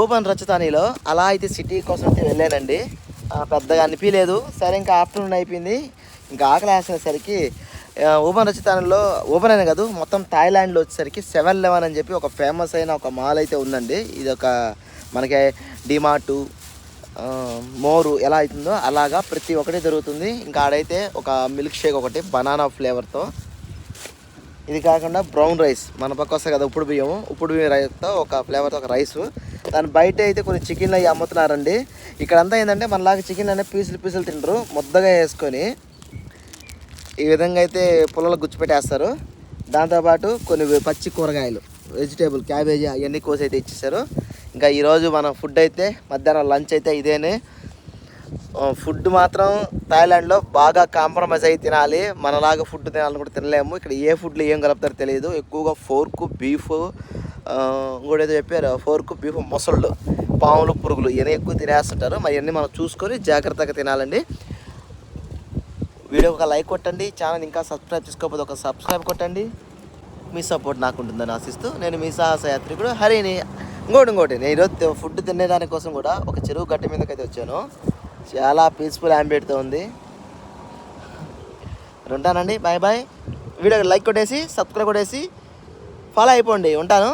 Open రచతానీలో అలా అయితే city కోసం అయితే వెళ్ళానండి. పెద్దగా అనిపించలేదు సరే ఇంకా ఆఫ్టర్నూన్ అయిపోయింది. ఇంకా ఆకలి వేసేసరికి ఆ, ఓపెన్ రచతానీలో ఓపెన్ అయినా కాదు మొత్తం థాయిలాండ్లో వచ్చేసరికి సెవెన్ లెవెన్ అని చెప్పి ఒక ఫేమస్ అయిన ఒక మాల్ అయితే ఉందండి. ఇది ఒక మనకి డిమార్టు మోరు ఎలా అవుతుందో అలాగా ప్రతి ఒక్కటి దొరుకుతుంది ఇంకా ఆడైతే ఒక మిల్క్ షేక్ ఒకటి బనానా ఫ్లేవర్తో. ఇది కాకుండా బ్రౌన్ రైస్. మన పక్క వస్తాయి కదా ఉప్పుడు బియ్యం ఉప్పుడు బియ్యం రైస్తో ఒక ఫ్లేవర్తో ఒక రైస్. దాని బయట అయితే కొన్ని చికెన్లు అవి అమ్ముతున్నారండి. ఇక్కడంతా ఏంటంటే మనలాగా చికెన్ అనే పీసులు పీసులు తింటారు ముద్దగా వేసుకొని ఈ విధంగా అయితే పుల్లలు గుచ్చిపెట్టేస్తారు. దాంతోపాటు కొన్ని పచ్చి కూరగాయలు వెజిటేబుల్ క్యాబేజీ అవన్నీ కోసి అయితే ఇచ్చేసారు ఇంకా ఈరోజు మన ఫుడ్ అయితే మధ్యాహ్నం లంచ్ అయితే ఇదేనే. ఫుడ్ మాత్రం థాయిలాండ్లో బాగా కాంప్రమైజ్ అయ్యి తినాలి. మనలాగా ఫుడ్ తినాలని కూడా తినలేము. ఇక్కడ ఏ ఫుడ్లో ఏం కలుపుతారో తెలియదు. ఎక్కువగా ఫోర్కు బీఫ్ ఇంకోటి ఏదో చెప్పారు ఫోర్క్ బీఫ్ మొసళ్ళు పాములు పురుగులు ఇవన్నీ ఎక్కువ తినేస్తుంటారు. మరి ఇవన్నీ మనం చూసుకొని జాగ్రత్తగా తినాలండి. వీడియో ఒక లైక్ కొట్టండి ఛానల్ ఇంకా సబ్స్క్రైబ్ చేసుకోకపోతే ఒక సబ్స్క్రైబ్ కొట్టండి. మీ సపోర్ట్ నాకు ఉంటుందని ఆశిస్తూ నేను మీ సాహస యాత్రికుడు హరిని ఇంకోటి ఇంకోటి. నేను ఈరోజు ఫుడ్ తినేదాని కోసం కూడా ఒక చెరువు గట్ట మీదకి అయితే వచ్చాను. చాలా పీస్ఫుల్తో ఉంది. ఉంటానండి బాయ్ బాయ్ వీడియో లైక్ కొట్టేసి సబ్స్క్రైబ్ కొట్టేసి ఫాలో అయిపోండి. ఉంటాను.